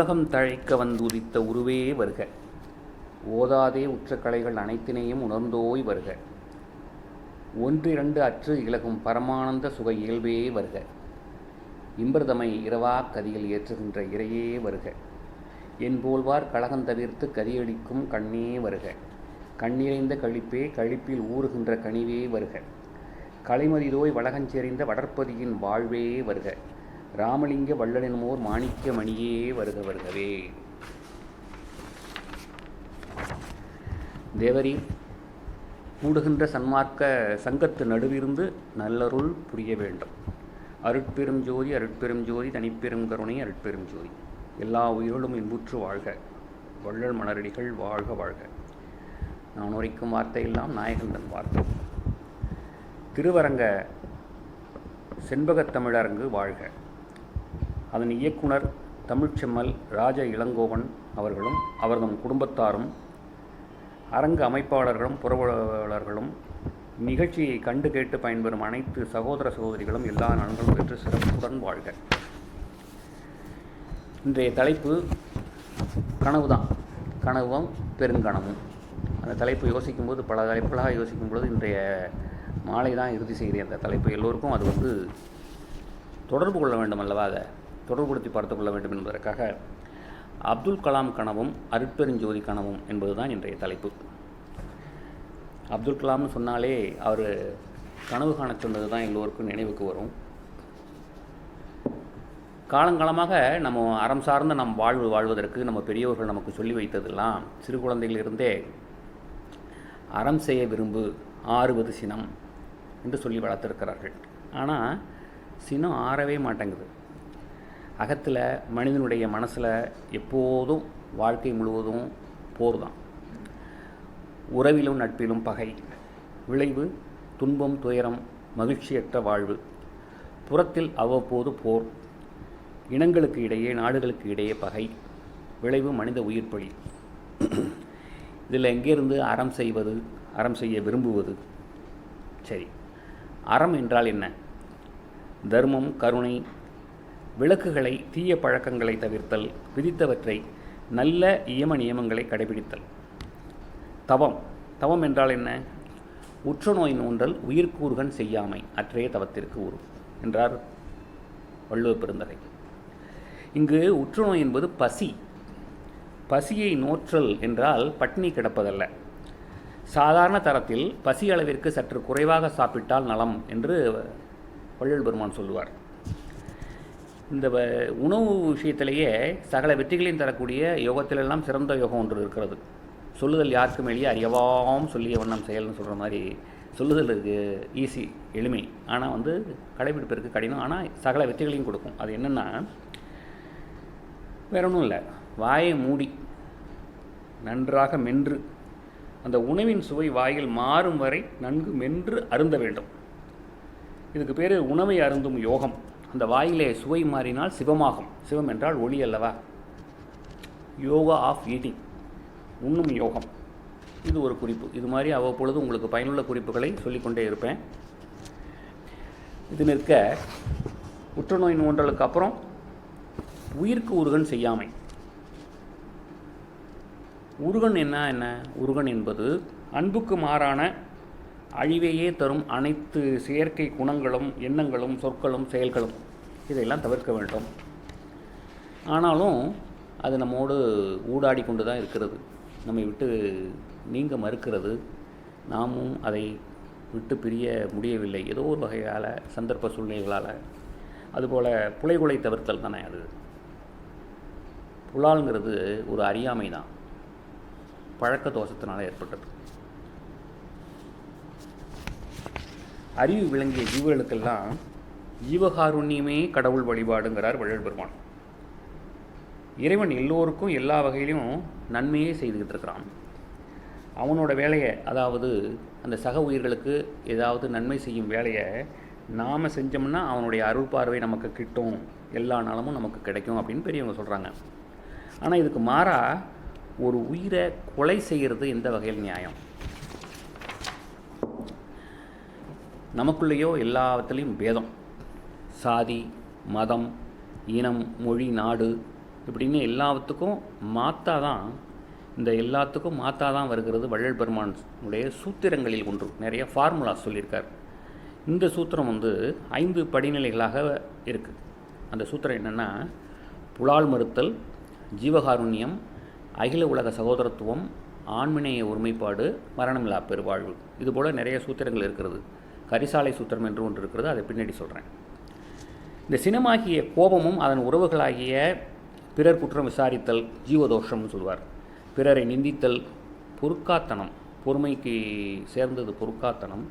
உலகம் தழைக்க வந்துதித்த உருவே வருக. ஓதாதே உற்ற கலைகள் அனைத்தினையும் உணர்ந்தோய் வருக. ஒன்றிரண்டு அற்று இலகும் பரமானந்த சுக இயல்பே வருக. இம்பிரதமை இரவா கதியில் ஏற்றுகின்ற இறையே வருக. என்போல்வார் கழகம் தவிர்த்து கதியளிக்கும் கண்ணே வருக. கண்ணிறைந்த கழிப்பே கழிப்பில் ஊறுகின்ற கனிவே வருக. கலைமதிதோய் வளகஞ்செறிந்த வளர்ப்பதியின் வாழ்வே வருக. ராமலிங்க வள்ளலினமோர் மாணிக்க மணியே வருக வருகவே. தேவரி மூடுகின்ற சன்மார்க்க சங்கத்து நடுவிருந்து நல்லருள் புரிய வேண்டும். அருட்பெரும் ஜோதி அருட்பெரும் ஜோதி தனிப்பெரும் கருணை அருட்பெரும் ஜோதி. எல்லா உயிர்களும் இன்புற்று வாழ்க. வள்ளல் மலரடிகள் வாழ்க வாழ்க. நான் உரைக்கும் வார்த்தையெல்லாம் நாயகந்தன் வார்த்தை. திருவரங்க செண்பகத் தமிழரங்கு வாழ்க. அதன் இயக்குனர் தமிழ்ச்செம்மல் ராஜ இளங்கோவன் அவர்களும் அவர்தம் குடும்பத்தாரும் அரங்கு அமைப்பாளர்களும் புறவலர்களும் நிகழ்ச்சியை கண்டு கேட்டு பயன்பெறும் அனைத்து சகோதர சகோதரிகளும் எல்லா நலன்களும் பெற்று சிறப்புடன் வாழ்க. இன்றைய தலைப்பு கனவு தான் கனவும் பெருங்கனவும். அந்த தலைப்பு யோசிக்கும்போது பல தலைப்புகளாக யோசிக்கும் பொழுது இன்றைய மாலை தான் இறுதி செய்கிறேன் அந்த தலைப்பு எல்லோருக்கும் அது வந்து தொடர்பு கொள்ள வேண்டும் அல்லவா அதை? தொடர்புபடுத்தி பார்த்து கொள்ள வேண்டும் என்பதற்காக அப்துல் கலாம் கனவும் அருட்பெருஞ்சோதி கனவும் என்பதுதான் இன்றைய தலைப்பு. அப்துல் கலாம்னு சொன்னாலே அவர் கனவு காண சொன்னது தான் எல்லோருக்கும் நினைவுக்கு வரும். காலங்காலமாக நம்ம அறம் சார்ந்த நம் வாழ்வு வாழ்வதற்கு நம்ம பெரியவர்கள் நமக்கு சொல்லி வைத்ததெல்லாம் சிறு குழந்தைகளிருந்தே அறம் செய்ய விரும்பு ஆறுவது சினம் என்று சொல்லி வளர்த்துருக்கிறார்கள். ஆனால் சினம் ஆறவே மாட்டேங்குது. அகத்தில் மனிதனுடைய மனசில் எப்போதும் வாழ்க்கை முழுவதும் போர் தான் உறவிலும் நட்பிலும் பகை விளைவு துன்பம் துயரம் மகிழ்ச்சியற்ற வாழ்வு. புறத்தில் அவ்வப்போது போர். இனங்களுக்கு இடையே நாடுகளுக்கு இடையே பகை விளைவு மனித உயிர் பழி. இதில் எங்கேருந்து அறம் செய்வது அறம் செய்ய விரும்புவது? சரி அறம் என்றால் என்ன? தர்மம் கருணை விளக்குகளை தீய பழக்கங்களை தவிர்த்தல் விதித்தவற்றை நல்ல இயம நியமங்களை கடைபிடித்தல். தவம். தவம் என்றால் என்ன? உற்றுநோய் நோன்றல் உயிர்கூறுகன் செய்யாமை அற்றைய தவத்திற்கு ஊறு என்றார் வள்ளுவர் பெருந்தகை. இங்கு உற்றுநோய் என்பது பசி. பசியை நோற்றல் என்றால் பட்டினி கிடப்பதல்ல. சாதாரண தரத்தில் பசி அளவிற்கு சற்று குறைவாக சாப்பிட்டால் நலம் என்று வள்ளல் பெருமான் சொல்லுவார். இந்த வ- உணவு விஷயத்திலேயே சகல வெற்றிகளையும் தரக்கூடிய யோகத்திலெல்லாம் சிறந்த யோகம் ஒன்று இருக்கிறது. சொல்லுதல் யாருக்கும் எளிய அறியவாம் சொல்லிய வண்ணம் செயல்னு சொல்கிற மாதிரி சொல்லுதலுக்கு ஈஸி எளிமை. ஆனால் வந்து கடைபிடிப்பதற்கு கடினம். ஆனால் சகல வெற்றிகளையும் கொடுக்கும். அது என்னென்னா வேற ஒன்றும் இல்லை. வாயை மூடி நன்றாக மென்று அந்த உணவின் சுவை வாயில் மாறும் வரை நன்கு மென்று அருந்த வேண்டும். இதுக்கு பேர் உணவை அருந்தும் யோகம். அந்த வாயிலே சுவை மாறினால் சிவமாகும். சிவம் என்றால் ஒளி அல்லவா? Yoga of eating. உண்ணும் யோகம். இது ஒரு குறிப்பு. இது மாதிரி அவ்வப்பொழுது உங்களுக்கு பயனுள்ள குறிப்புகளை சொல்லிக்கொண்டே இருப்பேன். இது நிற்க புற்றுநோய் நோன்றலுக்கு அப்புறம் உயிர்க்கு உருகன் செய்யாமை. உருகன் என்ன என்ன? உருகன் என்பது அன்புக்கு மாறான அழிவையே தரும் அனைத்து செயற்கை குணங்களும் எண்ணங்களும் சொற்களும் செயல்களும். இதையெல்லாம் தவிர்க்க வேண்டும். ஆனாலும் அது நம்மோடு ஊடாடி கொண்டு தான் இருக்கிறது. நம்மை விட்டு நீங்க மறுக்கிறது. நாமும் அதை விட்டு பிரிய முடியவில்லை. ஏதோ ஒரு வகையால் சந்தர்ப்ப சூழ்நிலைகளால். அதுபோல் புலைகுலை தவிர்த்தல் தானே அது. புலால்ங்கிறது ஒரு அறியாமை தான் பழக்க தோஷத்தினால ஏற்பட்டது. அறிவு விளங்கிய ஜீவர்களுக்கெல்லாம் ஜீவகாருண்யமே கடவுள் வழிபாடுங்கிறார் வள்ளல் பெருமான். இறைவன் எல்லோருக்கும் எல்லா வகையிலும் நன்மையே செய்துக்கிட்டு இருக்கிறான். அவனோட வேலையை அதாவது அந்த சக உயிர்களுக்கு ஏதாவது நன்மை செய்யும் வேலையை நாம் செஞ்சோம்னா அவனுடைய அருள் பார்வை நமக்கு கிட்டும் எல்லா நலமும் நமக்கு கிடைக்கும் அப்படின்னு பெரியவங்க சொல்கிறாங்க ஆனால் இதுக்கு மாறாக ஒரு உயிரை கொலை செய்கிறது எந்த வகையில் நியாயம்? நமக்குள்ளேயோ எல்லாத்துலேயும் பேதம். சாதி மதம் இனம் மொழி நாடு இப்படின்னு எல்லாத்துக்கும் மாத்தா தான் இந்த எல்லாத்துக்கும் மாத்தா தான் வருகிறது வள்ளல் பெருமானுடைய சூத்திரங்களில் ஒன்று. நிறைய ஃபார்முலா சொல்லியிருக்கார். இந்த சூத்திரம் வந்து ஐந்து படிநிலைகளாக இருக்குது அந்த சூத்திரம் என்னென்னா புலால் மறுத்தல் ஜீவகாருண்யம் அகில உலக சகோதரத்துவம் ஆண்மினேய ஒருமைப்பாடு மரணமில்லா பெருவாழ்வு. இதுபோல் நிறைய சூத்திரங்கள் இருக்கிறது. கரிசாலை சூத்திரம் என்று ஒன்று இருக்கிறது அதை பின்னாடி சொல்கிறேன் இந்த சினமாகிய கோபமும் அதன் உறவுகளாகிய பிறர் குற்றம் விசாரித்தல் ஜீவதோஷம்னு சொல்வார். பிறரை நிந்தித்தல் பொறுக்காத்தனம் பொறுமைக்கு சேர்ந்தது பொறுக்காத்தனம்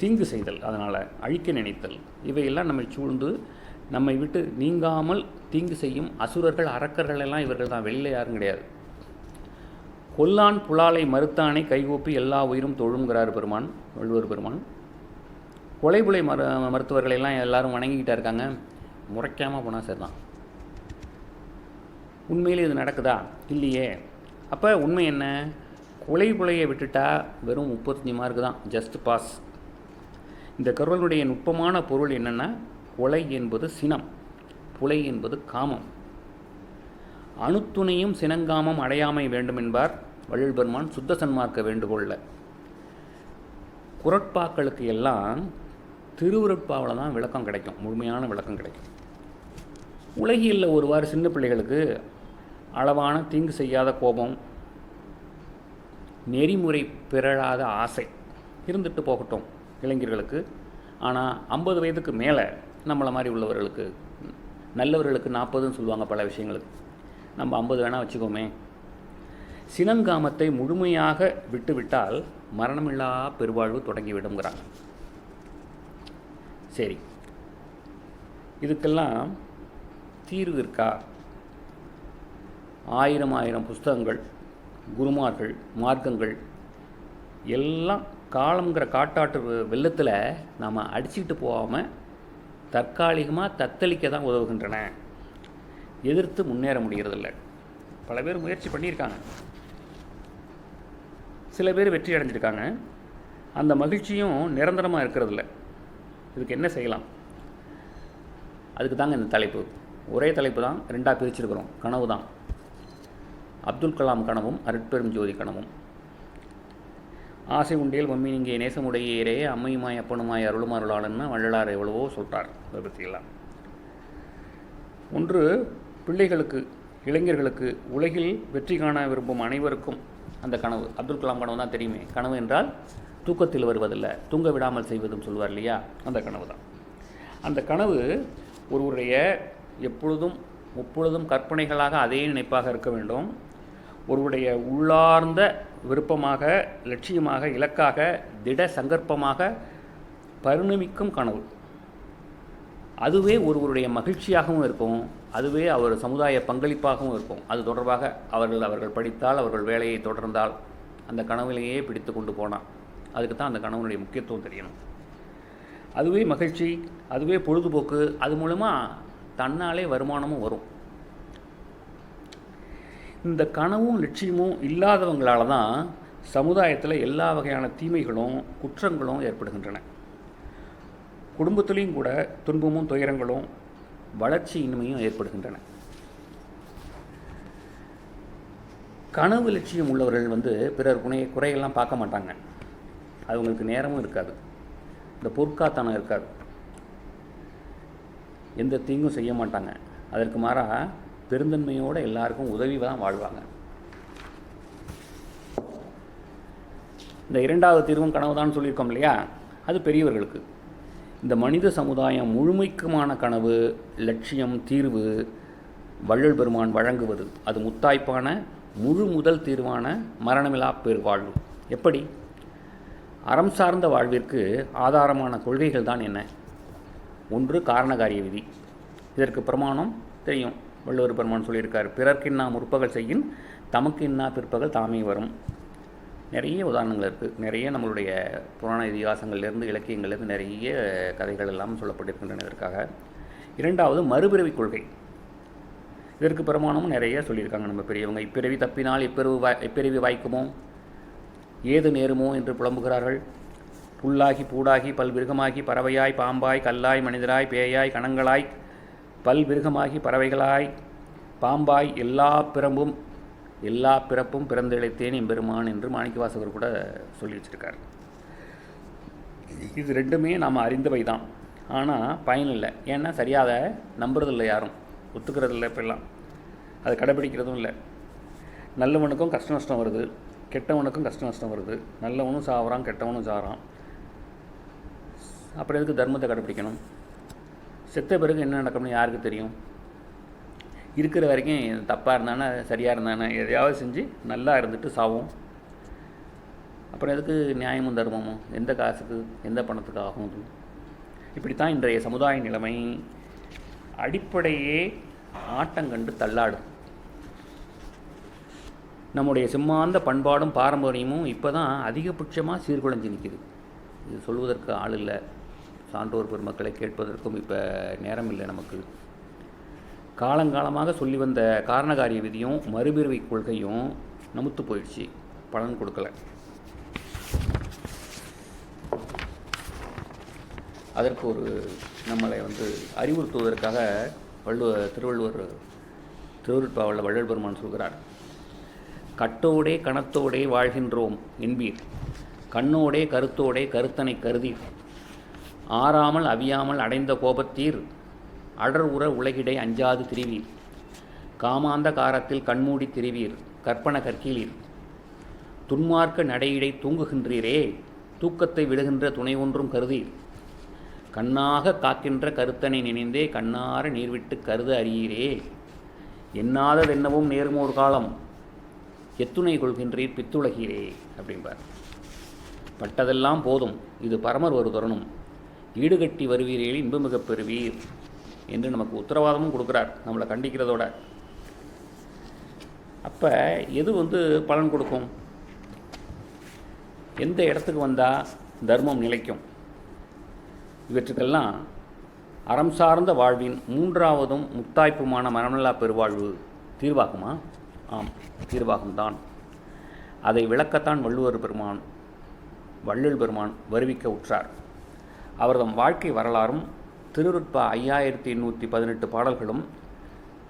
தீங்கு செய்தல் அதனால் அழிக்க நினைத்தல் இவையெல்லாம் நம்மை சூழ்ந்து நம்மை விட்டு நீங்காமல் தீங்கு செய்யும் அசுரர்கள் அரக்கர்கள் எல்லாம் இவர்கள் தான் வெளியில் யாரும் கிடையாது. கொல்லான் புலாலை மறுத்தானை கைகூப்பி எல்லா உயிரும் தொழுங்கிறார் பெருமான் வள்ளுவர் பெருமான். கொலைபுலை மரு மருத்துவர்களெல்லாம் எல்லாரும் வணங்கிக்கிட்டே இருக்காங்க. முறைக்காமல் போனால் சரிதான். உண்மையிலே இது நடக்குதா? இல்லையே. அப்போ உண்மை என்ன? கொலை புலையை விட்டுட்டா வெறும் முப்பத்தஞ்சு மார்க் தான். ஜஸ்ட் பாஸ் இந்த கருவனுடைய நுட்பமான பொருள் என்னென்னா கொலை என்பது சினம். புலை என்பது காமம். அணுத்துணையும் சினங்காமம் அடையாமை வேண்டும் என்பார் வள்ளல் பெருமான் சுத்த சன்மார்க்க வேண்டுகோளில். குரட்பாக்களுக்கு எல்லாம் திருவுருட்பாவில் தான் விளக்கம் கிடைக்கும். முழுமையான விளக்கம் கிடைக்கும். உலகியலில் ஒருவாறு சின்ன பிள்ளைகளுக்கு அளவான தீங்கு செய்யாத கோபம் நெறிமுறை பிறழாத ஆசை இருந்துட்டு போகட்டும் இளைஞர்களுக்கு. ஆனால் ஐம்பது வயதுக்கு மேலே நம்மளை மாதிரி உள்ளவர்களுக்கு நல்லவர்களுக்கு நாற்பதுன்னு சொல்லுவாங்க பல விஷயங்களுக்கு. நம்ம ஐம்பது வேணால் வச்சுக்கோமே. சினங்காமத்தை முழுமையாக விட்டுவிட்டால் மரணமில்லா பெருவாழ்வு தொடங்கிவிடுங்கிறாங்க சரி. இதுக்கெல்லாம் தீர்வு இருக்கா? ஆயிரம் ஆயிரம் புஸ்தகங்கள் குருமார்கள் மார்க்கங்கள் எல்லாம் காலங்கிற காட்டாட்டு வெள்ளத்தில் நாம் அடிச்சுக்கிட்டு போகாமல் தற்காலிகமாக தத்தளிக்க தான் உதவுகின்றன. எதிர்த்து முன்னேற முடிகிறதில்ல பல பேர் முயற்சி பண்ணியிருக்காங்க. சில பேர் வெற்றி அடைஞ்சிருக்காங்க. அந்த மகிழ்ச்சியும் நிரந்தரமாக இருக்கிறதில்ல. இதுக்கு என்ன செய்யலாம்? அதுக்கு தாங்க இந்த தலைப்பு. ஒரே தலைப்பு தான் ரெண்டாக பிரிச்சிருக்கிறோம். கனவு தான். அப்துல் கலாம் கனவும் அருட்பெரும் ஜோதி கனவும். ஆசை உண்டியல் மம்மி இங்கே நேசமுடையரே அம்மையுமாய் அப்பனுமாய் அருளும் அருளாளன்னு வள்ளலார் எவ்வளவோ சொல்கிறார் அதை பற்றியெல்லாம் ஒன்று பிள்ளைகளுக்கு இளைஞர்களுக்கு உலகில் வெற்றி காண விரும்பும் அனைவருக்கும் அந்த கனவு. அப்துல் கலாம் கனவு தான் தெரியுமே. கனவு என்றால் தூக்கத்தில் வருவதில்லை. தூங்க விடாமல் செய்வதும் சொல்வார் இல்லையா? அந்த கனவு தான். அந்த கனவு ஒருவருடைய எப்பொழுதும் முப்பொழுதும் கற்பனைகளாக அதே நினைப்பாக இருக்க வேண்டும். ஒருவருடைய உள்ளார்ந்த விருப்பமாக லட்சியமாக இலக்காக திட சங்கற்பமாக பரிணமிக்கும் கனவு. அதுவே ஒருவருடைய மகிழ்ச்சியாகவும் இருக்கும். அதுவே அவர் சமுதாய பங்களிப்பாகவும் இருக்கும். அது தொடர்பாக அவர்கள் அவர்கள் படித்தால் அவர்கள் வேலையை தொடர்ந்தால் அந்த கனவிலேயே பிடித்து கொண்டு போனான் அதுக்கு தான் அந்த கணவனுடைய முக்கியத்துவம் தெரியணும். அதுவே மகிழ்ச்சி அதுவே பொழுதுபோக்கு அது மூலமாக தன்னாலே வருமானமும் வரும். இந்த கனவும் லட்சியமும் இல்லாதவங்களால தான் சமுதாயத்தில் எல்லா வகையான தீமைகளும் குற்றங்களும் ஏற்படுகின்றன. குடும்பத்திலையும் கூட துன்பமும் துயரங்களும் வளர்ச்சியின்மையும் ஏற்படுகின்றன. கனவு லட்சியம் உள்ளவர்கள் வந்து பிறர் குணை குறையெல்லாம் பார்க்க மாட்டாங்க. அது அவங்களுக்கு நேரமும் இருக்காது. இந்த பொற்காத்தனம் இருக்காது. எந்த தீங்கும் செய்ய மாட்டாங்க. அதற்கு மாறாக பெருந்தன்மையோடு எல்லாருக்கும் உதவி தான் வாழ்வாங்க. இந்த இரண்டாவது தீர்வும் கனவு தான் சொல்லியிருக்கோம் இல்லையா? அது பெரியவர்களுக்கு. இந்த மனித சமுதாயம் முழுமைக்குமான கனவு லட்சியம் தீர்வு வள்ளல் பெருமான் வழங்குவது. அது முத்தாய்ப்பான முழு முதல் தீர்வான மரணமில்லா பெருவாழ்வு. எப்படி? அறம் சார்ந்த வாழ்விற்கு ஆதாரமான கொள்கைகள் தான் என்ன? ஒன்று காரணகாரிய விதி. இதற்கு பிரமாணம் தெரியும். வள்ளுவர் பெருமான் சொல்லியிருக்கார் பிறர்க்கின்னா முற்பகல் செய்யின் தமக்கு இன்னா பிற்பகல் தாமே வரும். நிறைய உதாரணங்கள் இருக்குது நிறைய நம்மளுடைய புராண இதிகாசங்கள்லேருந்து இலக்கியங்கள்லேருந்து நிறைய கதைகள் எல்லாம் சொல்லப்பட்டிருக்கின்றன இதற்காக. இரண்டாவது மறுபிறவி கொள்கை. இதற்கு பிரமாணமும் நிறைய சொல்லியிருக்காங்க நம்ம பெரியவங்க. இப்பிறவி தப்பினால் இப்பிறவு வாய் இப்பிறவி வாய்க்குமோ? ஏது நேருமோ என்று புலம்புகிறார்கள். புல்லாகி பூடாகி பல்விருகமாகி பறவையாய் பாம்பாய் கல்லாய் மனிதராய் பேயாய் கணங்களாய் பல்விருகமாகி பறவைகளாய் பாம்பாய் எல்லா பிறப்பும் எல்லா பிறப்பும் பிறந்திழைத்தேன் எம்பெருமான் என்று மாணிக்கவாசகர் கூட சொல்லி வச்சிருக்கார். இது ரெண்டுமே நாம் அறிந்தவை தான் ஆனால் பயனில்லை ஏன்னா சரியாக நம்புறதில்லை யாரும். ஒத்துக்கிறதில்ல இப்பெல்லாம். அதை கடைபிடிக்கிறதும் இல்லை. நல்லவனுக்கும் கஷ்ட நஷ்டம் வருது. கெட்டவனுக்கும் கஷ்ட நஷ்டம் வருது. நல்லவனும் சாவறான் கெட்டவனும் சாகிறான் அப்புறம் எதுக்கு தர்மத்தை கடைப்பிடிக்கணும்? செத்த பிறகு என்ன நடக்கும்னு யாருக்கு தெரியும்? இருக்கிற வரைக்கும் தப்பாக இருந்தானே சரியாக இருந்தானே எதையாவது செஞ்சு நல்லா இருந்துட்டு சாவும். அப்புறம் எதுக்கு நியாயமும் தர்மமும்? எந்த காசுக்கு எந்த பணத்துக்கு ஆகும்? இப்படி தான் இன்றைய சமுதாய நிலைமை. அடிப்படையே ஆட்டங்கண்டு தள்ளாடும். நம்முடைய சிம்மாந்த பண்பாடும் பாரம்பரியமும் இப்போ தான் அதிகபட்சமாக சீர்குலைஞ்சு நிற்கிது இது சொல்வதற்கு ஆள் இல்லை. சான்றோர் பெருமக்களை கேட்பதற்கும் இப்போ நேரம் இல்லை நமக்கு. காலங்காலமாக சொல்லி வந்த காரணகாரிய விதியும் மறுபிறவை கொள்கையும் நமுத்து போயிடுச்சு. பலன் கொடுக்கல. அதற்கு ஒரு நம்மளை வந்து அறிவுறுத்துவதற்காக வள்ளுவ திருவள்ளுவர் திருவருட்பாவில் வள்ளல் பெருமான் சொல்கிறார். கட்டோடே கணத்தோடே வாழ்கின்றோம் என்பீர். கண்ணோடே கருத்தோடே கருத்தனை கருதீர். ஆறாமல் அவியாமல் அடைந்த கோபத்தீர் அடர் உற உலகிடை அஞ்சாது திரிவீர். காமாந்த காரத்தில் கண்மூடி திரிவீர் கற்பன கற்கிலீர் துன்மார்க்க நடையிடை தூங்குகின்றீரே தூக்கத்தை விடுகின்ற துணை ஒன்றும் கருதீர். கண்ணாக காக்கின்ற கருத்தனை நினைந்தே கண்ணார நீர்விட்டு கருத அறியீரே. எண்ணாததென்னவும் நேருமோர் காலம் எத்துணை கொள்கின்றீர் பித்துலகீரே அப்படிம்பார். பட்டதெல்லாம் போதும் இது பரமர் ஒரு தருணம். ஈடுகட்டி வருவீரேல் இன்பமிகப் பெறுவீர் என்று நமக்கு உத்தரவாதமும் கொடுக்குறார் நம்மளை கண்டிக்கிறதோட. அப்போ எது வந்து பலன் கொடுக்கும்? எந்த இடத்துக்கு வந்தால் தர்மம் நிலைக்கும்? இவற்றுக்கெல்லாம் அறம் சார்ந்த வாழ்வின் மூன்றாவதும் முத்தாய்ப்புமான மனநலா பெருவாழ்வு தீர்வாகுமா? ஆம் தீர்வாகும்தான். அதை விளக்கத்தான் வள்ளுவர் பெருமான் வள்ளல் பெருமான் வருவிக்க உற்றார். அவர்தம் வாழ்க்கை வரலாறும் திருவருட்பா ஐயாயிரத்தி எண்ணூற்றி பதினெட்டு பாடல்களும்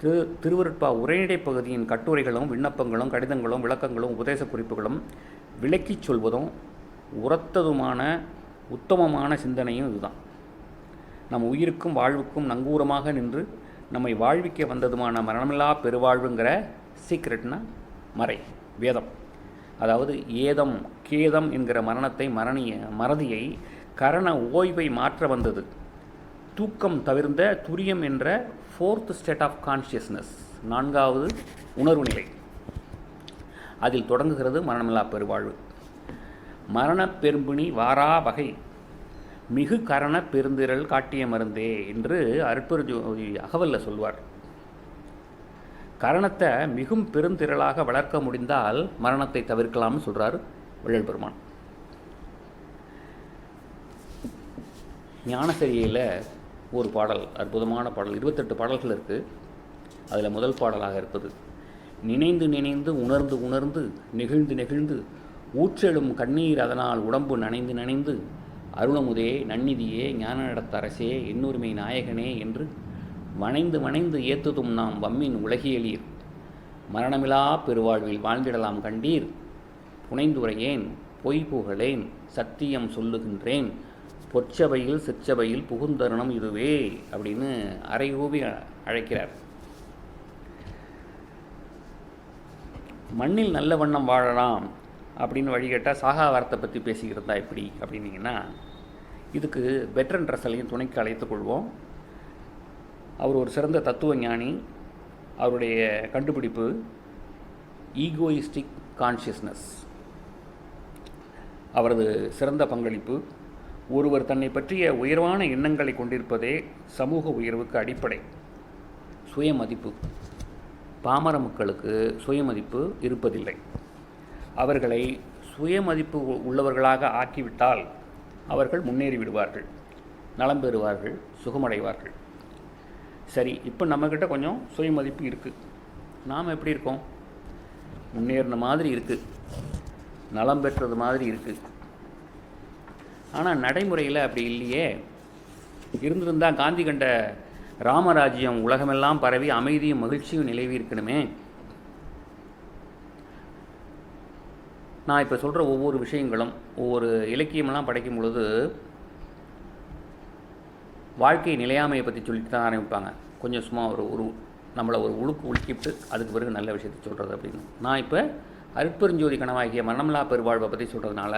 திரு திருவருட்பா உரைநடை பகுதியின் கட்டுரைகளும் விண்ணப்பங்களும் கடிதங்களும் விளக்கங்களும் உபதேச குறிப்புகளும் விளக்கிச் சொல்வதும் உரத்ததுமான உத்தமமான சிந்தனையும் இதுதான். நம் உயிருக்கும் வாழ்வுக்கும் நங்கூரமாக நின்று நம்மை வாழ்விக்க வந்ததுமான மரணமில்லா பெருவாழ்வுங்கிற சீக்ரெட்னா மறை வேதம். அதாவது ஏதம் கேதம் என்கிற மரணத்தை மரணிய மறதியை கரண ஓய்வை மாற்ற வந்தது. தூக்கம் தவிர்ந்த துரியம் என்ற ஃபோர்த் ஸ்டேட் ஆஃப் கான்ஷியஸ்னஸ் நான்காவது உணர்வு நிலை. அதில் தொடங்குகிறது மரணமில்லா பெருவாழ்வு. மரணப் பெரும்பிணி வாரா வகை. மிகு கரண பெருந்திரள் காட்டிய மருந்தே என்று அற்புறு அகவல்ல சொல்வார். கரணத்தை மிகும் பெருந்திரளாக வளர்க்க முடிந்தால் மரணத்தை தவிர்க்கலாம்னு சொல்கிறார் வள்ளல் பெருமான். ஞானசரியில் ஒரு பாடல் அற்புதமான பாடல் இருபத்தெட்டு பாடல்கள் இருக்குது அதில் முதல் பாடலாக இருப்பது நினைந்து நினைந்து உணர்ந்து உணர்ந்து நெகிழ்ந்து நெகிழ்ந்து ஊற்றெழும் கண்ணீர் அதனால் உடம்பு நனைந்து நனைந்து அருணமுதே நன்னிதியே ஞான நடத்தரசே எண்ணுரிமை நாயகனே என்று வணைந்து வணைந்து ஏத்துதும் நாம் வம்மின் உலகியலீர். மரணமிலா பெருவாழ்வில் வாழ்ந்திடலாம் கண்டீர். புனைந்துரையேன் பொய் புகழேன் சத்தியம் சொல்லுகின்றேன். பொற்சபையில் சிற்சபையில் புகுந்தருணம் இதுவே அப்படின்னு அரைகூவி அழைக்கிறார். மண்ணில் நல்ல வண்ணம் வாழலாம் அப்படின்னு வழிகட்டால் சாகாவாரத்தை பற்றி பேசிக்கிறதா எப்படி அப்படின்னீங்கன்னா இதுக்கு பெட்ரன் ரசலையும் துணைக்கு அழைத்துக்கொள்வோம் அவர் ஒரு சிறந்த தத்துவ ஞானி. அவருடைய கண்டுபிடிப்பு ஈகோயிஸ்டிக் கான்ஷியஸ்னஸ் அவரது சிறந்த பங்களிப்பு ஒருவர் தன்னை பற்றிய உயர்வான எண்ணங்களை கொண்டிருப்பதே சமூக உயர்வுக்கு அடிப்படை. சுயமதிப்பு. பாமர மக்களுக்கு சுயமதிப்பு இருப்பதில்லை. அவர்களை சுயமதிப்பு உள்ளவர்களாக ஆக்கிவிட்டால் அவர்கள் முன்னேறி விடுவார்கள் நலம் பெறுவார்கள் சுகமடைவார்கள். சரி இப்போ நம்மக்கிட்ட கொஞ்சம் சுயமதிப்பு இருக்குது நாம் எப்படி இருக்கோம்? முன்னேறின மாதிரி இருக்குது நலம் பெற்றது மாதிரி இருக்குது ஆனால் நடைமுறையில் அப்படி இல்லையே. இருந்திருந்தால் காந்தி கண்ட ராமராஜ்யம் உலகமெல்லாம் பரவி அமைதியும் மகிழ்ச்சியும் நிலவி இருக்கணுமே. நான் இப்போ சொல்கிற ஒவ்வொரு விஷயங்களும் ஒவ்வொரு இலக்கியமெல்லாம் படைக்கும் பொழுது வாழ்க்கை நிலையாமையை பற்றி சொல்லிட்டு தான் ஆரம்பிப்பாங்க. கொஞ்சம் சும்மா ஒரு ஒரு நம்மளை ஒரு உழுக்கு உலுக்கிவிட்டு அதுக்கு பிறகு நல்ல விஷயத்தை சொல்கிறது அப்படின்னு. நான் இப்போ அருட்பெருஞ்சோதி கணவாகிய மரணமில்லா பெருவாழ்வை பற்றி சொல்கிறதுனால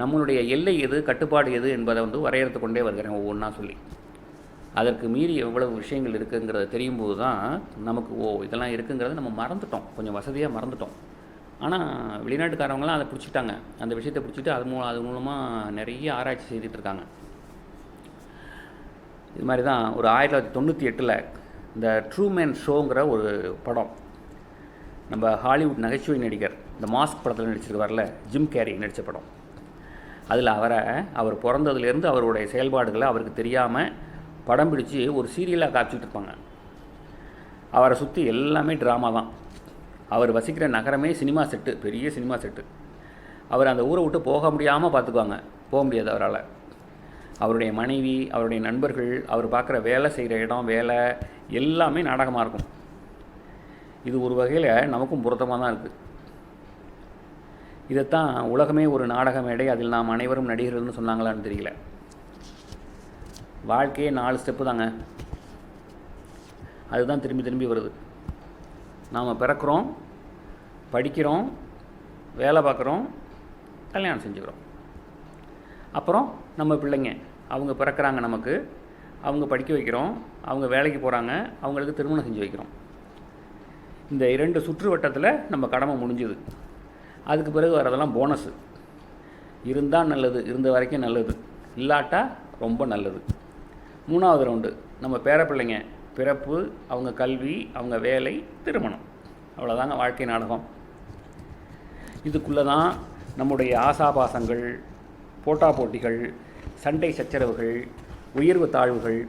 நம்மளுடைய எல்லை எது கட்டுப்பாடு எது என்பதை வந்து வரையறுத்து கொண்டே வருகிறேன் ஒவ்வொன்றா சொல்லி. அதற்கு மீறி எவ்வளவு விஷயங்கள் இருக்குங்கிறத தெரியும் போது தான் நமக்கு ஓ இதெல்லாம் இருக்குங்கிறத நம்ம மறந்துட்டோம். கொஞ்சம் வசதியாக மறந்துட்டோம். ஆனால் வெளிநாட்டுக்காரவங்களாம் அதை பிடிச்சிட்டாங்க. அந்த விஷயத்தை பிடிச்சிட்டு அது மூலம் அது மூலமாக நிறைய ஆராய்ச்சி செய்துட்டு இருக்காங்க. இது மாதிரி தான் ஒரு ஆயிரத்தி தொள்ளாயிரத்தி தொண்ணூற்றி எட்டில் இந்த ட்ரூமேன் ஷோங்கிற ஒரு படம். நம்ம ஹாலிவுட் நகைச்சுவை நடிகர் இந்த மாஸ்க் படத்தில் நடிச்சிருக்கார்ல ஜிம் கேரி நடித்த படம். அதில் அவரை அவர் பிறந்ததுலேருந்து அவருடைய செயல்பாடுகளை அவருக்கு தெரியாமல் படம் பிடிச்சி ஒரு சீரியலாக காமிச்சிட்டு இருப்பாங்க அவரை சுற்றி எல்லாமே ட்ராமா தான். அவர் வசிக்கிற நகரமே சினிமா செட்டு பெரிய சினிமா செட்டு அவர் அந்த ஊரை விட்டு போக முடியாமல் பார்த்துக்குவாங்க போக முடியாது அவரால். அவருடைய மனைவி அவருடைய நண்பர்கள் அவர் பார்க்குற வேலை செய்கிற இடம் வேலை எல்லாமே நாடகமாக இருக்கும். இது ஒரு வகையில் நமக்கும் பொருத்தமாக தான் இருக்குது இதைத்தான் உலகமே ஒரு நாடக மேடை அதில் நாம் அனைவரும் நடிகர்கள்னு சொன்னாங்களான்னு தெரியல. வாழ்க்கையே நாலு ஸ்டெப்பு தாங்க. அதுதான் திரும்பி திரும்பி வருது. நாம் பிறக்கிறோம் படிக்கிறோம் வேலை பார்க்குறோம் கல்யாணம் செஞ்சுக்கிறோம். அப்புறம் நம்ம பிள்ளைங்க. அவங்க பிறக்கிறாங்க நமக்கு. அவங்க படிக்க வைக்கிறோம். அவங்க வேலைக்கு போகிறாங்க அவங்களுக்கு திருமணம் செஞ்சு வைக்கிறோம். இந்த இரண்டு சுற்று வட்டத்தில் நம்ம கடமை முடிஞ்சுது. அதுக்கு பிறகு வரதெல்லாம் போனஸு இருந்தால் நல்லது. இருந்த வரைக்கும் நல்லது. இல்லாட்டா ரொம்ப நல்லது. மூணாவது ரவுண்டு நம்ம பேரப்பிள்ளைங்க பிறப்பு அவங்க கல்வி அவங்க வேலை திருமணம். அவ்வளோதாங்க வாழ்க்கை நாடகம். இதுக்குள்ளே தான் நம்முடைய ஆசாபாசங்கள் போட்டா போட்டிகள் சண்டை சச்சரவுகள் உயர்வு தாழ்வுகள்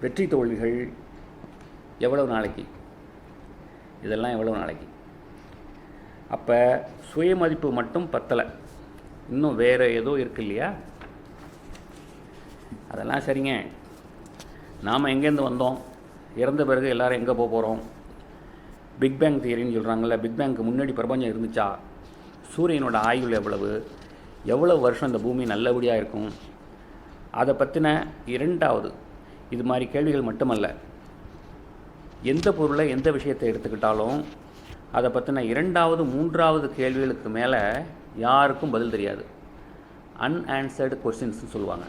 வெற்றி தோல்விகள் எவ்வளவு நாளைக்கு? இதெல்லாம் எவ்வளவு நாளைக்கு? அப்போ சுயமதிப்பு மட்டும் பத்தலை. இன்னும் வேறு ஏதோ இருக்கு இல்லையா? அதெல்லாம் சரிங்க. நாம் எங்கேருந்து வந்தோம்? இறந்த பிறகு எல்லோரும் எங்கே போக போகிறோம் பிக் பேங் தியரின்னு சொல்கிறாங்கல்ல பிக் பேங்க்கு முன்னாடி பிரபஞ்சம் இருந்துச்சா? சூரியனோட ஆயுள் எவ்வளவு? எவ்வளவு வருஷம் இந்த பூமி நல்லபடியாக இருக்கும்? அதை பற்றின இரண்டாவது இது மாதிரி கேள்விகள் மட்டுமல்ல. எந்த பொருளை எந்த விஷயத்தை எடுத்துக்கிட்டாலும் அதை பற்றின இரண்டாவது மூன்றாவது கேள்விகளுக்கு மேலே யாருக்கும் பதில் தெரியாது. அன்ஆன்சர்டு கொஸ்டின்ஸ்னு சொல்லுவாங்க.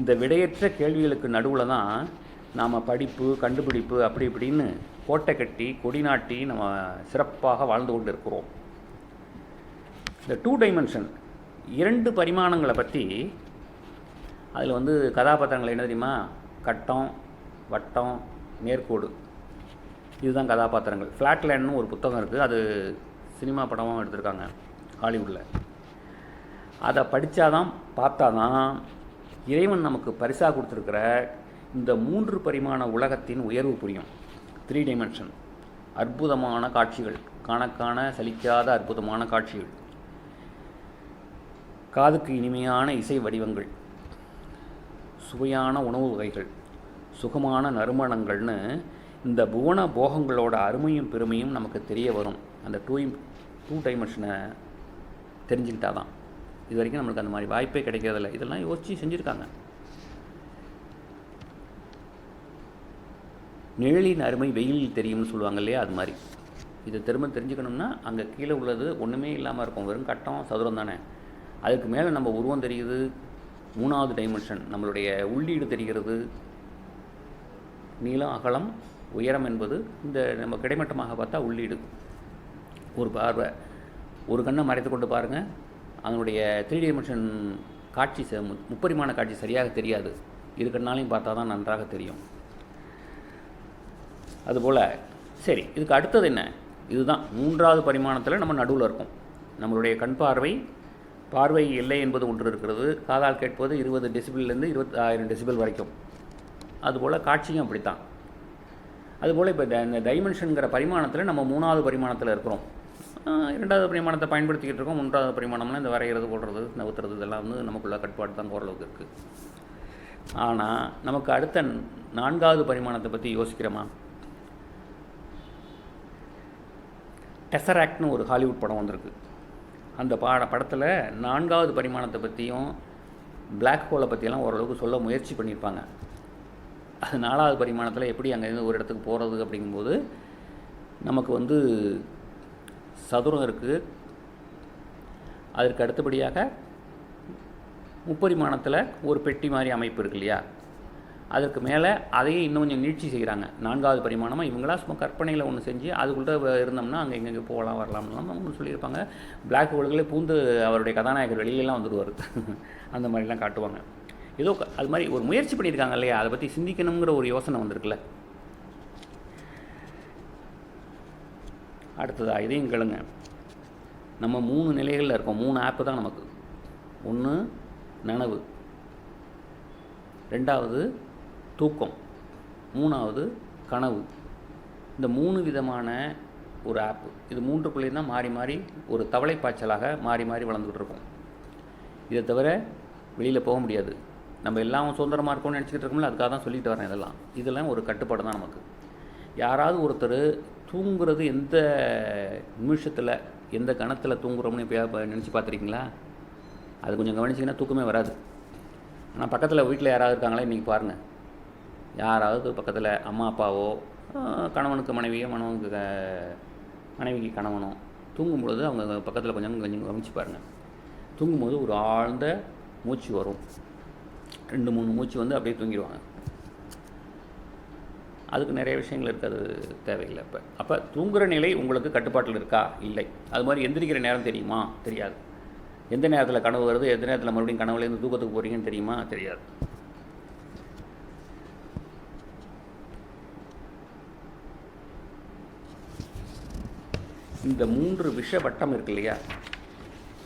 இந்த விடையற்ற கேள்விகளுக்கு நடுவில் தான் நாம் படிப்பு கண்டுபிடிப்பு அப்படி இப்படின்னு கோட்டை கட்டி கொடி நாட்டி நம்ம சிறப்பாக வாழ்ந்து கொண்டு இருக்கிறோம் இந்த டூ டைமென்ஷன் இரண்டு பரிமாணங்களை பற்றி அதில் வந்து கதாபாத்திரங்கள் என்ன தெரியுமா? கட்டம் வட்டம் நேர்கோடு. இதுதான் கதாபாத்திரங்கள். ஃப்ளாட்லேண்ட்னு ஒரு புத்தகம் இருக்குது அது சினிமா படமும் எடுத்திருக்காங்க ஹாலிவுட்டில் அதை படித்தாதான் பார்த்தா தான் இறைவன் நமக்கு பரிசாக கொடுத்துருக்கிற இந்த மூன்று பரிமாண உலகத்தின் உயர்வு புரியும். த்ரீ டைமென்ஷன் அற்புதமான காட்சிகள். காணக்கான சலிக்காத அற்புதமான காட்சிகள். காதுக்கு இனிமையான இசை வடிவங்கள். சுவையான உணவு வகைகள் சுகமான நறுமணங்கள்னு இந்த புவன போகங்களோட அருமையும் பெருமையும் நமக்கு தெரிய வரும். அந்த டூ டூ டைமென்ஷனை தெரிஞ்சுக்கிட்டா தான் இது வரைக்கும் நம்மளுக்கு அந்த மாதிரி வாய்ப்பே கிடைக்கிறதில்ல. இதெல்லாம் யோசித்து செஞ்சுருக்காங்க. நிழலின் அருமை வெயிலில் தெரியும்னு சொல்லுவாங்க இல்லையா அது மாதிரி. இதை திரும்ப தெரிஞ்சுக்கணும்னா அங்கே கீழே உள்ளது ஒன்றுமே இல்லாமல் இருக்கும். வெறும் கட்டம் சதுரம் தானே. அதுக்கு மேலே நம்ம உருவம் தெரியுது மூணாவது டைமென்ஷன் நம்மளுடைய உள்ளீடு தெரிகிறது. நீளம் அகலம் உயரம் என்பது இந்த நம்ம கிடைமட்டமாக பார்த்தா உள்ளீடு. ஒரு பார்வை. ஒரு கண்ணை மறைத்து கொண்டு பாருங்கள் அதனுடைய த்ரீ டைமென்ஷன் காட்சி மு- முப்பரிமாண காட்சி சரியாக தெரியாது. இரு கண்ணாலையும் பார்த்தா தான் நன்றாக தெரியும். அதுபோல் சரி இதுக்கு அடுத்தது என்ன? இதுதான் மூன்றாவது பரிமாணத்தில் நம்ம நடுவில் இருக்கோம். நம்மளுடைய கண் பார்வை பார்வை எல்லை என்பது ஒன்று இருக்கிறது. காதால் கேட்பது இருபது டெசிபிள்லேருந்து இருபத்தாயிரம் டெசிபிள் வரைக்கும். அதுபோல் காட்சியும் அப்படித்தான். அதுபோல் இப்போ இந்த டைமென்ஷனுங்கிற பரிமாணத்தில் நம்ம மூணாவது பரிமாணத்தில் இருக்கிறோம். இரண்டாவது பரிமாணத்தை பயன்படுத்திக்கிட்டு இருக்கோம். மூன்றாவது பரிமாணம்னா இந்த வரைகிறது கொள்வது நவுத்துறது இதெல்லாம் வந்து நமக்குள்ள கட்டுப்பாடு தான் ஓரளவுக்கு இருக்குது ஆனால் நமக்கு அடுத்த நான்காவது பரிமாணத்தை பற்றி யோசிக்கிறோமா? டெசராக்ட்னு ஒரு ஹாலிவுட் படம் வந்திருக்கு. அந்த பாட படத்தில் நான்காவது பரிமாணத்தை பற்றியும் பிளாக் ஹோலை பற்றியெல்லாம் ஓரளவுக்கு சொல்ல முயற்சி பண்ணியிருப்பாங்க. அது நாலாவது பரிமாணத்தில் எப்படி அங்கேருந்து ஒரு இடத்துக்கு போகிறது அப்படிங்கும்போது நமக்கு வந்து சதுரம் இருக்குது அதற்கு அடுத்தபடியாக முப்பரிமாணத்தில் ஒரு பெட்டி மாதிரி அமைப்பு இருக்கு இல்லையா? அதற்கு மேலே அதையே இன்னும் கொஞ்சம் நீட்சி செய்கிறாங்க. நான்காவது பரிமாணமாக இவங்களா சும்மா கற்பனையில் ஒன்று செஞ்சு அதுக்குள்ளே இருந்தோம்னா அங்கே எங்கெங்கே போகலாம் வரலாம்லாம் அவங்க சொல்லியிருப்பாங்க. பிளாக் ஹோல்களே பூந்து அவருடைய கதாநாயகர் வெளியிலலாம் வந்துடுவார். அந்த மாதிரிலாம் காட்டுவாங்க. ஏதோ க- அது மாதிரி ஒரு முயற்சி பண்ணியிருக்காங்க இல்லையா? அதை பற்றி சிந்திக்கணுங்கிற ஒரு யோசனை வந்திருக்குல்ல. அடுத்ததா இதையும் கேளுங்க. நம்ம மூணு நிலைகளில் இருக்கோம். மூணு ஆப்பு தான் நமக்கு. ஒன்று நனவு. ரெண்டாவது தூக்கம். மூணாவது கனவு. இந்த மூணு விதமான ஒரு ஆப்பு இது மூன்றுக்குள்ளேயும் தான் மாறி மாறி ஒரு தவளை பாய்ச்சலாக மாறி மாறி வளர்ந்துக்கிட்டு இருக்கும். இதை தவிர வெளியில் போக முடியாது. நம்ம எல்லாம் சுதந்திரமாக இருக்கோம்னு நினச்சிக்கிட்டு இருக்கோம்ல அதுக்காக தான் சொல்லிட்டு வரேன் இதெல்லாம். இதெல்லாம் ஒரு கட்டுப்பாடு தான் நமக்கு. யாராவது ஒருத்தர் தூங்குறது எந்த நிமிஷத்தில் எந்த கணத்தில் தூங்குறோம்னு இப்போ நினச்சி பார்த்துருக்கீங்களா? அது கொஞ்சம் கவனிச்சிங்கன்னா தூக்கமே வராது. ஆனால் பக்கத்தில் வீட்டில் யாராவது இருக்காங்களா இன்றைக்கி பாருங்கள் யாராவது பக்கத்தில் அம்மா அப்பாவோ கணவனுக்கு மனைவியோ மணவனுக்கு க- மனைவிக்கு கணவனோ தூங்கும் பொழுது அவங்க பக்கத்தில் கொஞ்சம் கொஞ்சம் கவனிச்சு பாருங்கள் தூங்கும்போது ஒரு ஆழ்ந்த மூச்சு வரும். ரெண்டு மூணு மூச்சு வந்து அப்படியே தூங்கிடுவாங்க. அதுக்கு நிறைய விஷயங்கள் இருக்குது அது தேவையில்லை இப்போ அப்போ தூங்குகிற நிலை உங்களுக்கு கட்டுப்பாட்டில் இருக்கா? இல்லை. அது மாதிரி எந்திரிக்கிற நேரம் தெரியுமா? தெரியாது. எந்த நேரத்தில் கனவு வருது எந்த நேரத்தில் மறுபடியும் கனவுலேருந்து தூக்கத்துக்கு போகிறீங்கன்னு தெரியுமா? தெரியாது. இந்த மூன்று விஷ வட்டம் இருக்கு இல்லையா?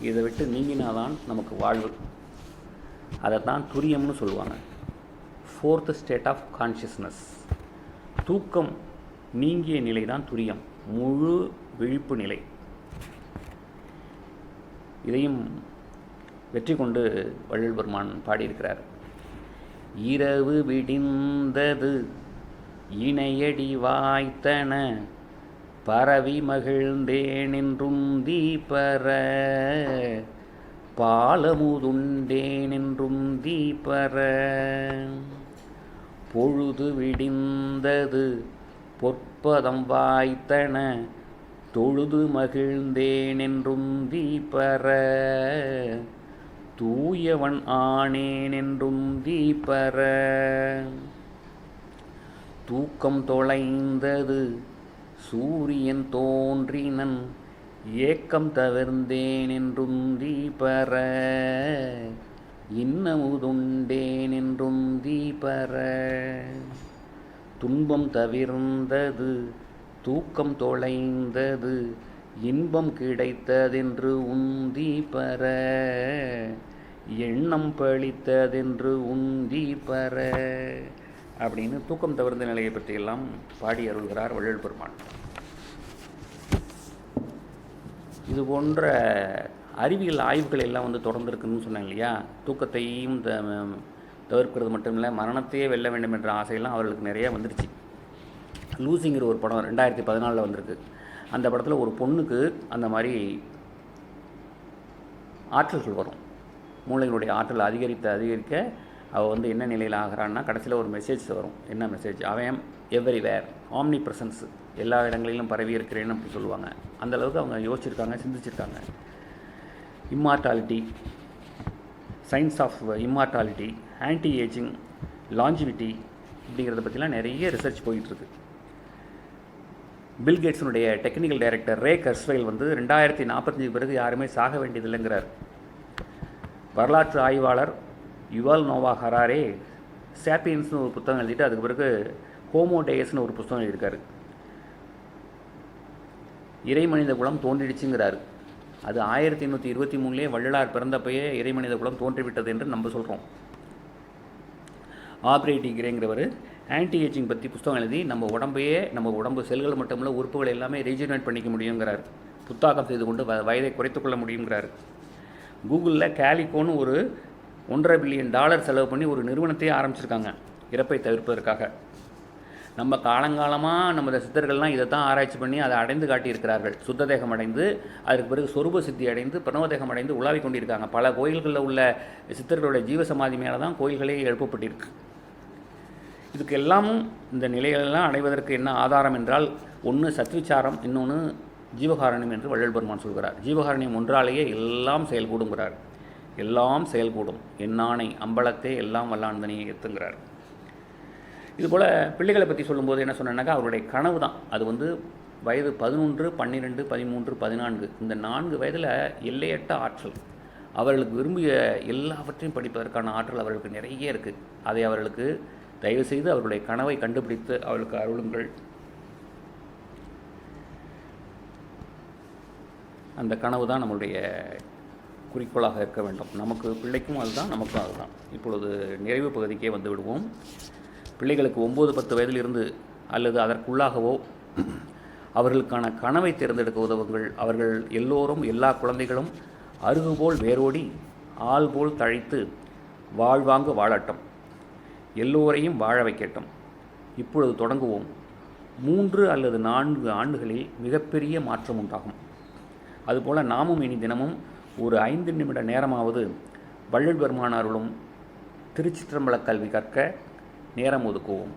இதை விட்டு நீங்கினாதான் நமக்கு வாழ்வு. அதை தான் துரியம்னு சொல்லுவாங்க. ஃபோர்த்து ஸ்டேட் ஆஃப் கான்ஷியஸ்னஸ் தூக்கம் நீங்கிய நிலை தான் துரியம். முழு விழிப்பு நிலை. இதையும் வெற்றி கொண்டு வள்ளல் பெருமான் பாடியிருக்கிறார். இரவு விடிந்தது இணையடி வாய்த்தன பரவி மகிழ்ந்தேனென்றும் பர பாலமுதுண்டேனென்றும் தீபர. பொழுது விடிந்தது பொற்பதம் வாய்த்தன. தொழுது மகிழ்ந்தேனென்றும் தீபர. தூயவன் ஆனேனென்றும் தீபர. தூக்கம் தொலைந்தது சூரியன் தோன்றினன் ஏக்கம் தவிர்ந்தேனென்றும் தீபர இன்னமுதுண்டேனென்றும் தீபர துன்பம் தவிர்ந்தது தூக்கம் தொலைந்தது இன்பம் கிடைத்ததென்று உந்தி பர எண்ணம் பழித்ததென்று உந்தி பர. அப்படின்னு தூக்கம் தவிர்ந்த நிலையை பற்றியெல்லாம் பாடி அருள்கிறார் வள்ளல் பெருமான். இது போன்ற அறிவியல் ஆய்வுகள் எல்லாம் வந்து தொடர்ந்து இருக்குன்னு சொன்னேன் இல்லையா? தூக்கத்தையும் த- தவிர்க்கிறது மட்டும் இல்லை மரணத்தையே வெல்ல வேண்டும் என்ற ஆசையெல்லாம் அவர்களுக்கு நிறைய வந்துடுச்சு லூசிங்கிற ஒரு படம் ரெண்டாயிரத்தி பதினாலில் வந்திருக்கு. அந்த படத்தில் ஒரு பொண்ணுக்கு அந்த மாதிரி ஆற்றல்கள் வரும். மூளைகளுடைய ஆற்றல் அதிகரித்து அதிகரிக்க அவள் வந்து என்ன நிலையில் ஆகிறான்னா கடைசியில் ஒரு மெசேஜ் வரும். என்ன மெசேஜ் அவன் எவரி வேர் ஆம்னி ப்ரெசன்ஸ் எல்லா இடங்களிலும் பரவி இருக்கிறேன்னு அப்படி சொல்லுவாங்க. அந்தளவுக்கு அவங்க யோசிச்சிருக்காங்க சிந்திச்சிருக்காங்க. Immortality science of immortality anti ageing longevity அப்படிங்கிறத பற்றிலாம் நிறைய ரிசர்ச் போயிட்டுருக்கு. பில் கேட்ஸினுடைய டெக்னிக்கல் டைரக்டர் ரே கர்ஸ்வைல் வந்து ரெண்டாயிரத்தி நாற்பத்தஞ்சு பிறகு யாருமே சாக வேண்டியதில்லைங்கிறார். வரலாற்று ஆய்வாளர் யுவால் நோவா ஹராரே சாப்பியன்ஸ்னு ஒரு புத்தகம் எழுதிட்டு அதுக்கு பிறகு ஹோமோடேயஸ்னு ஒரு புத்தகம் எழுதியிருக்காரு. இறைமனித குலம் தோன்றிடுச்சுங்கிறாரு. அது ஆயிரத்தி எண்ணூற்றி இருபத்தி மூணுலேயே வள்ளலார் பிறந்தப்பையே இறைமனித குலம் தோன்றிவிட்டது என்று நம்ம சொல்கிறோம் ஆப்ரேட்டி கிரேங்கிறவர் ஆன்டி ஏஜிங் பற்றி புஸ்தகம் எழுதி நம்ம உடம்பையே நம்ம உடம்பு செல்கள் மட்டுமில்ல உறுப்புகள் எல்லாமே ரீஜெனரேட் பண்ணிக்க முடியுங்கிறார். புத்தாக்கம் செய்து கொண்டு வ- வயதை குறைத்துக்கொள்ள முடியுங்கிறார். கூகுளில் கேலிக்கோன்னு ஒரு ஒன்றரை பில்லியன் டாலர் செலவு பண்ணி ஒரு நிறுவனத்தையே ஆரம்பிச்சிருக்காங்க. இறப்பை தவிர்ப்பதற்காக. நம்ம காலங்காலமாக நம்ம சித்தர்கள்லாம் இதை தான் ஆராய்ச்சி பண்ணி அதை அடைந்து காட்டியிருக்கிறார்கள். சுத்த தேகம் அடைந்து அதற்கு பிறகு சொரூப சித்தி அடைந்து பிரணவதேகம் அடைந்து உலாவிக் கொண்டிருக்காங்க. பல கோயில்களில் உள்ள சித்தர்களுடைய ஜீவசமாதி மேலே தான் கோயில்களே எழுப்பப்பட்டிருக்கு. இதுக்கு எல்லாமும் இந்த நிலைகளெல்லாம் அடைவதற்கு என்ன ஆதாரம் என்றால் ஒன்று சத்விச்சாரம் இன்னொன்று ஜீவகாரணியம் என்று வள்ளல் பெருமான் சொல்கிறார். ஜீவகாரணியம் ஒன்றாலேயே எல்லாம் செயல்கூடுங்கிறார் எல்லாம் செயல்கூடும். என்னானை அம்பலத்தே எல்லாம் வல்லாண்டனையை எத்துங்கிறார். இதுபோல் பிள்ளைகளை பற்றி சொல்லும்போது என்ன சொன்னேன்னாக்கா அவருடைய கனவு தான். அது வந்து வயது பதினொன்று பன்னிரெண்டு பதிமூன்று பதினான்கு. இந்த நான்கு வயதில் எல்லையற்ற ஆற்றல். அவர்களுக்கு விரும்பிய எல்லாவற்றையும் படிப்பதற்கான ஆற்றல் அவர்களுக்கு நிறைய இருக்குது அதை அவர்களுக்கு தயவுசெய்து அவர்களுடைய கனவை கண்டுபிடித்து அவர்களுக்கு அருளுங்கள். அந்த கனவு தான் நம்மளுடைய குறிக்கோளாக இருக்க வேண்டும். நமக்கு பிள்ளைக்கும் அதுதான் நமக்கும் அதுதான். இப்பொழுது நிறைவு பகுதிக்கே வந்து விடுவோம். பிள்ளைகளுக்கு ஒம்பது பத்து வயதிலிருந்து அல்லது அதற்குள்ளாகவோ அவர்களுக்கான கனவை தேர்ந்தெடுக்க உதவுங்கள். அவர்கள் எல்லோரும் எல்லா குழந்தைகளும் அருகுபோல் வேரோடி ஆள் போல் தழைத்து வாழ்வாங்கு வாழட்டும். எல்லோரையும் வாழ வைக்கட்டும். இப்பொழுது தொடங்குவோம். மூன்று அல்லது நான்கு ஆண்டுகளில் மிகப்பெரிய மாற்றம் உண்டாகும். அதுபோல் நாமும் இனி தினமும் ஒரு ஐந்து நிமிட நேரமாவது வள்ளல் பெருமானாருளும் திருச்சிற்றம்பல கல்வி கற்க நேரம் ஒதுக்குவோம்.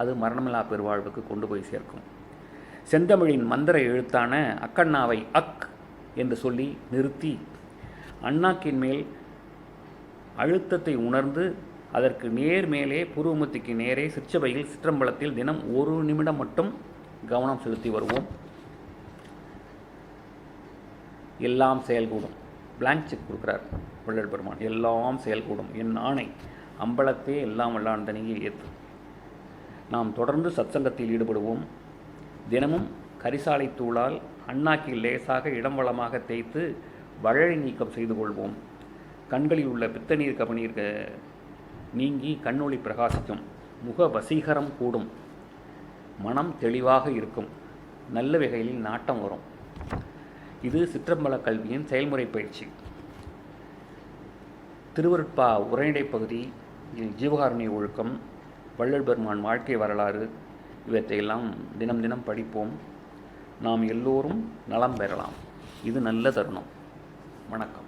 அது மரணமில்லா பெருவாழ்வுக்கு கொண்டு போய் சேர்க்கும். செந்தமிழின் மந்திர எழுத்தான அக்கண்ணாவை அக் என்று சொல்லி நிறுத்தி அண்ணாக்கின் மேல் அழுத்தத்தை உணர்ந்து அதற்கு நேர் மேலே பூர்வமூர்த்திக்கு நேரே சிற்றபையில் சிற்றம்பலத்தில் தினம் ஒரு நிமிடம் மட்டும் கவனம் செலுத்தி வருவோம். எல்லாம் செயல்கூடும் பிளாங்க் செக் கொடுக்குறார். வள்ளல் பெருமான் எல்லாம் செயல்கூடும். என் ஆணை அம்பலத்தே எல்லாம் வல்லாண்டனையே ஏற்று. நாம் தொடர்ந்து சத்சங்கத்தில் ஈடுபடுவோம். தினமும் கரிசாலை தூளால் அண்ணாக்கி லேசாக இடம் வளமாக தேய்த்து வழழை நீக்கம் செய்து கொள்வோம். கண்களில் உள்ள பித்தநீர் கபநீர் நீங்கி கண்ணொளி பிரகாசிக்கும். முக வசீகரம் கூடும். மனம் தெளிவாக இருக்கும். நல்ல வகையில் நாட்டம் வரும். இது சிற்றம்பல கல்வியின் செயல்முறை பயிற்சி. திருவருட்பா உரைநடை பகுதி இதில் ஜீவகாருண்ய ஒழுக்கம் வள்ளல் பெருமான் வாழ்க்கை வரலாறு இவற்றையெல்லாம் தினம் தினம் படிப்போம். நாம் எல்லோரும் நலம் பெறலாம். இது நல்ல தருணம். வணக்கம்.